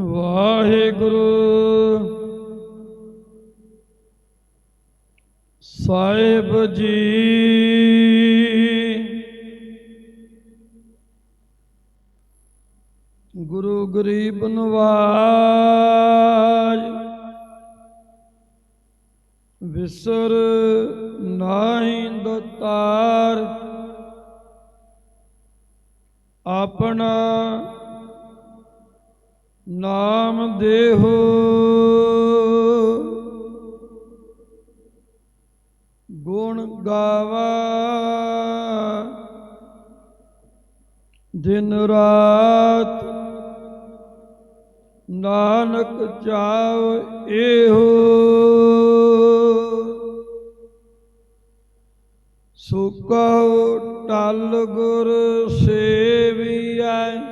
ਵਾਹਿਗੁਰੂ। ਸਾਹਿਬ ਜੀ। ਗੁਰੂ ਗਰੀਬ ਨਵਾਜ। ਵਿਸਰ ਨਾਹੀਂ ਦਤਾਰ। ਆਪਣਾ ਨਾਮ ਦੇਹੋ। ਗੁਣ ਗਾਵਾ। ਦਿਨ ਰਾਤ ਨਾਨਕ ਚਾਵ ਇਹੋ। ਸੁਕਉ ਟਲ ਗੁਰ ਸੇਵੀਐ।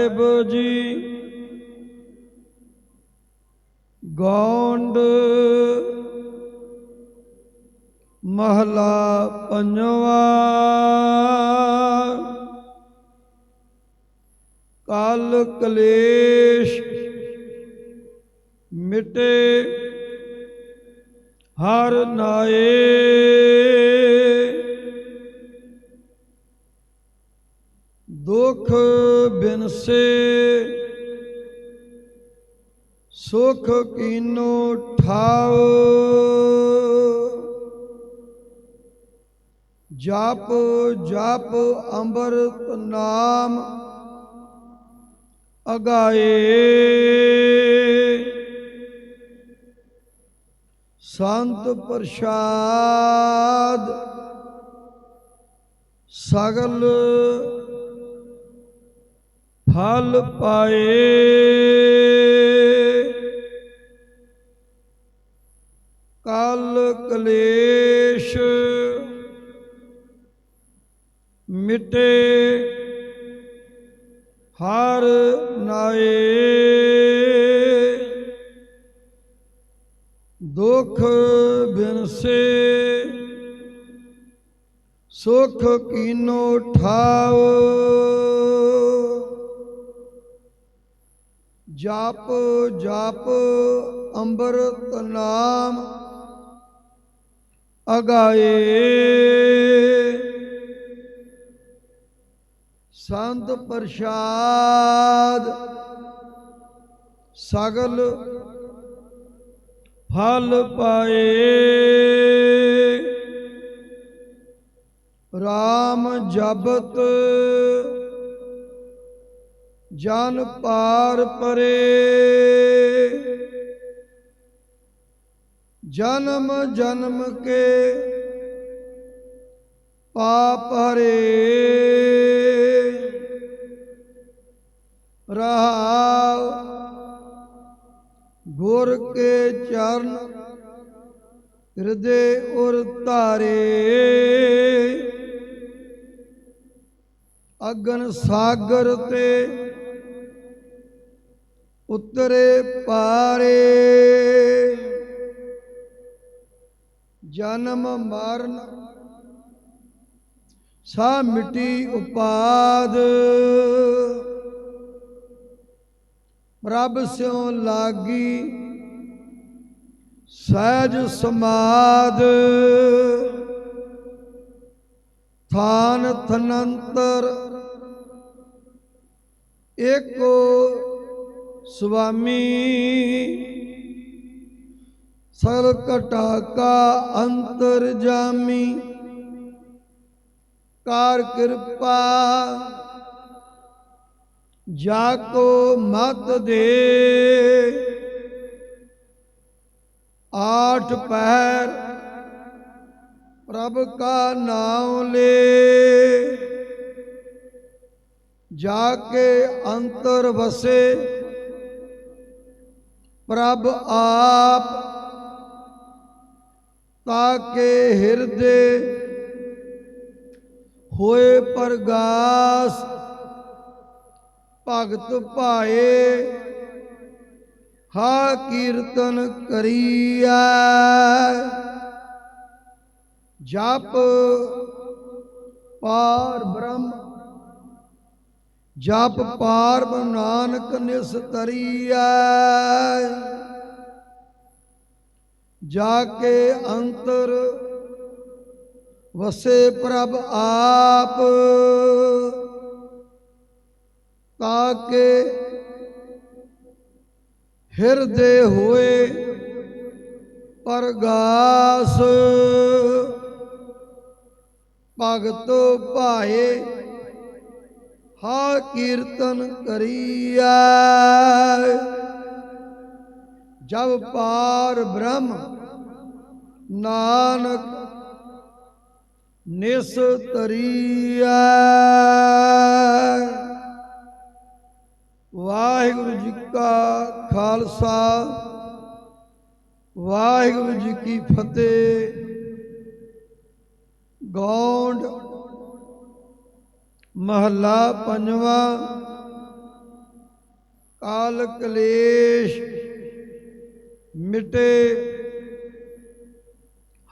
ਸਾਹਿਬ ਜੀ ਗੌਂਡ ਮਹਲਾ ਪੰਜਵਾ। ਕਾਲ ਕਲੇਸ਼ ਮਿਟੇ ਹਰ ਨਾਏ। ਦੁਖ ਬਿਨਸੇ ਸੁਖ ਕੀਨੋ ਠਾਓ ਜਪ ਜਪ ਅੰਮ੍ਰਿਤ ਨਾਮ ਅਗਾਏ। ਸੰਤ ਪ੍ਰਸਾਦ ਸਗਲ ਫਲ ਪਾਏ। ਕਲ ਕਲੇਸ਼ ਮਿਟੇ ਹਰ ਨਾਏ। ਦੁਖ ਬਿਨਸੇ ਸੁਖ ਕੀਨੋ ਠਾਓ ਜਪ ਜਪ ਅੰਮ੍ਰਿਤ ਨਾਮ ਅਗਾਏ। ਸੰਤ ਪ੍ਰਸਾਦ ਸਗਲ ਫਲ ਪਾਏ। RAM ਜਪਤ ਜਨ ਪਾਰ ਪਰੇ। ਜਨਮ ਜਨਮ ਕੇ ਪਾਪ ਹਰੇ। ਰਹਾਉ ਗੁਰ ਕੇ ਚਰਨ ਹਿਰਦੇ ਉਰ ਧਾਰੇ। ਅਗਨ ਸਾਗਰ ਤੇ ਉਤਰੇ ਪਾਰੇ। ਜਨਮ ਮਰਨ ਸਾ ਮਿਟੀ ਉਪਾਦ। ਪ੍ਰਭ ਸਿਉ ਲਾਗੀ, ਸਹਿਜ ਸਮਾਦ। ਥਾਨ ਥਨੰਤਰ, ਏਕੋ ਸੁਆਮੀ ਸਗਲ ਘਟਾ ਕਾ ਅੰਤਰ ਜਾਮੀ, ਕਾਰ ਕਿਰਪਾ ਜਾ ਕੋ ਮਤ ਦੇ। ਆਠ ਪੈਰ ਪ੍ਰਭ ਕਾ ਨਾਮ ਲੇ। ਜਾ ਕੇ ਅੰਤਰ ਵਸੇ। ਪ੍ਰਭ ਆਪ ਤਾਕੇ ਹਿਰਦੇ ਹੋਏ ਪ੍ਰਗਾਸ ਭਗਤ ਭਾਏ ਹਾ ਕੀਰਤਨ ਕਰੀਐ। ਜਪ ਪਾਰ ਬ੍ਰਹਮ ਜਪ ਪਾਰਬ ਨਾਨਕ ਨਿਸਤਰੀਐ ਜਾ ਕੇ ਅੰਤਰ ਵਸੇ ਪ੍ਰਭ ਆਪ। ਤਾਕੇ ਹਿਰਦੇ ਹੋਏ ਪਰਗਾਸ। ਭਗਤ ਭਾਏ ਹਾ ਕੀਰਤਨ ਕਰੀਐ। ਜਬ ਪਾਰ ਬ੍ਰਹਮ ਨਾਨਕ ਨਿਸ ਤਰੀਐ ਵਾਹਿਗੁਰੂ ਜੀ ਕਾ ਖਾਲਸਾ, ਵਾਹਿਗੁਰੂ ਜੀ ਕੀ ਫਤਿਹ। ਗੌਂਡ ਮਹੱਲਾ ਪੰਜਵਾਂ, ਕਾਲ ਕਲੇਸ਼ ਮਿਟੇ,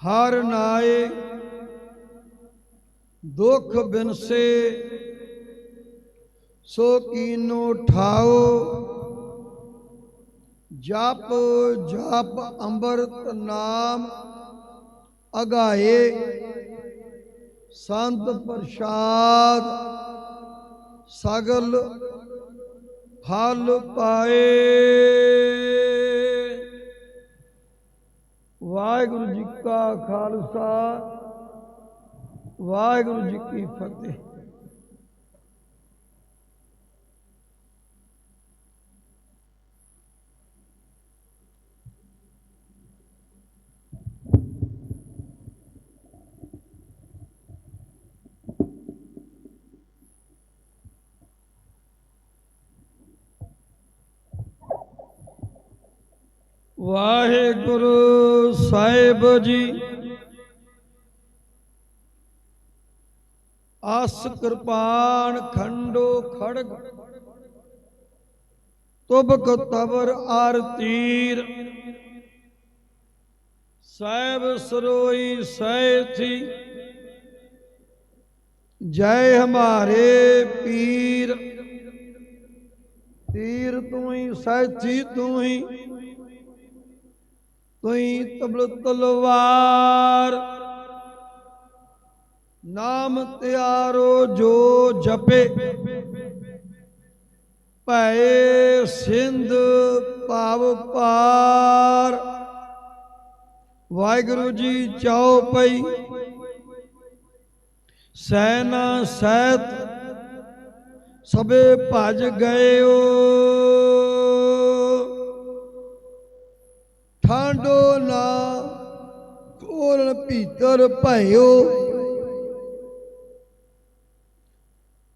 ਹਰ ਨਾਏ, ਦੁਖ ਬਿਨਸੇ, ਸੋ ਕੀਨੋ ਠਾਓ, ਜਪ ਜਪ ਅੰਮ੍ਰਿਤ ਨਾਮ ਅਗਾਏ। ਸੰਤ ਪ੍ਰਸਾਦ ਸਗਲ ਫਲ ਪਾਏ। ਵਾਹਿਗੁਰੂ ਜੀ ਕਾ ਖਾਲਸਾ ਵਾਹਿਗੁਰੂ ਜੀ ਕੀ ਫਤਿਹ ਵਾਹਿਗੁਰੂ ਸਾਹਿਬ ਜੀ। ਆਸ ਕਿਰਪਾਨ ਖੰਡੋ ਖੜਗ। ਤੁਬਕ ਤਵਰ ਆਰ ਤੀਰ। ਸਾਹਿਬ ਸਰੋਈ ਸੈਥੀ। ਜੈ ਹਮਾਰੇ ਪੀਰ। ਤੀਰ ਤੂੰ ਹੀ, ਸੈਥੀ ਤੂੰ ਹੀ। ਤੁਈ ਤਬਲ ਤਲਵਾਰ। ਨਾਮ ਤਿਆਰੋ ਜੋ ਜਪੇ। ਭੈ ਸਿੰਧ ਭਾਵ ਪਾਰ। ਵਾਹਿਗੁਰੂ ਜੀ ਚਾਉ ਪਈ। ਸੈਨਾ ਸਹਿਤ। ਸਭੇ ਭਜ ਓ। ਠਾਂਡੋ ਨਾ ਕੋਰਨ ਭੀਤਰ ਭਇਓ।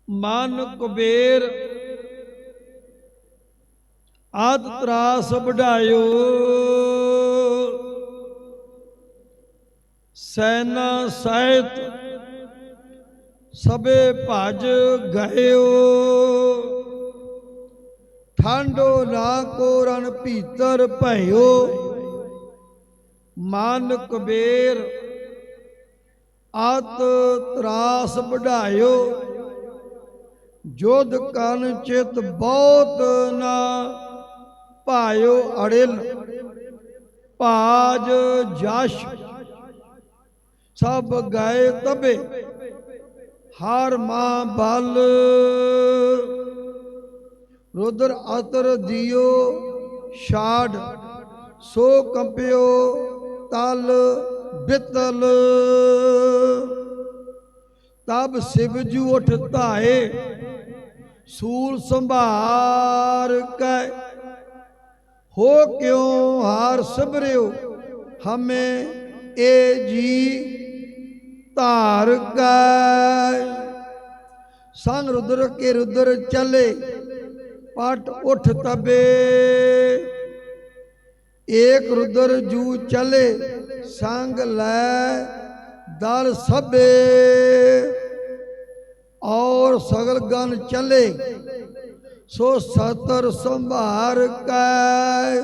ਮਨ ਕੁਬੇਰ, ਆਦ ਤਰਾਸ ਵਢਾਇਓ। ਸੈਨਾ ਸਾਹਿਤ ਸਭੇ ਭਜ ਗਇਓ। ਠੰਡੋ ਨਾ ਕੋਰਨ ਭੀਤਰ ਭਇਓ। ਮਨ ਕੁਬੇਰ ਆਤ ਤਰਾਸ ਵਢਾਇਓ। ਜੋਧ ਕਨ ਚਿਤ ਬਹੁਤ ਨਾ ਭਾਇਓ ਅੜਿਲ। ਭਾਜ ਜਸ਼, ਸਭ ਗਏ ਤਬੇ। ਹਰ ਮਾਂ ਬਲ, ਰੁਦਰ ਅਤਰ ਦਿਓ ਛਾੜ, ਸੋ ਕੰਪਿਓ ਤਲ ਬਿਤਲ ਤਬ ਸਿਵਜੂ ਉਠ ਧਾਏ ਸੂਲ ਸੰਭਾਰ ਕੈ ਹੋ ਕਿਉ ਹਾਰ ਸਬਰਿਓ ਹਮੇ ਏ ਜੀ ਧਾਰ ਕੈ ਸੰਗ ਰੁਦਰ ਕੇ ਰੁਦਰ ਚਲੇ ਪਟ ਉਠ ਤਬੇ ਏਕ ਰੁਦਰ ਜੂ ਚਲੇ, ਸੰਗ ਲੈ ਦਰ ਸਭੇ। ਔਰ ਸਗਲ ਗਨ ਚਲੇ, ਸੋ ਸਤਰ ਸੰਭਾਰ ਕੈ।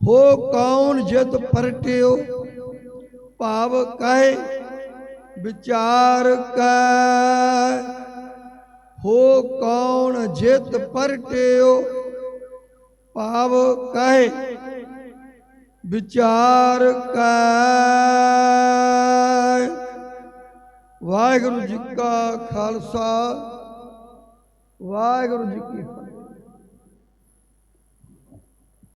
ਹੋ ਕੌਣ ਜਿਤ ਪਰਟਿਓ, ਭਾਵ ਕਹਿ, ਵਿਚਾਰ ਕੈ। ਹੋ ਕੌਣ ਜਿਤ ਪਰਟਿਓ ਭਾਵ ਕਹਿ ਵਿਚਾਰ ਕੈ। ਵਾਹਿਗੁਰੂ ਜੀ ਕਾ ਖਾਲਸਾ ਵਾਹਿਗੁਰੂ ਜੀ ਕੀ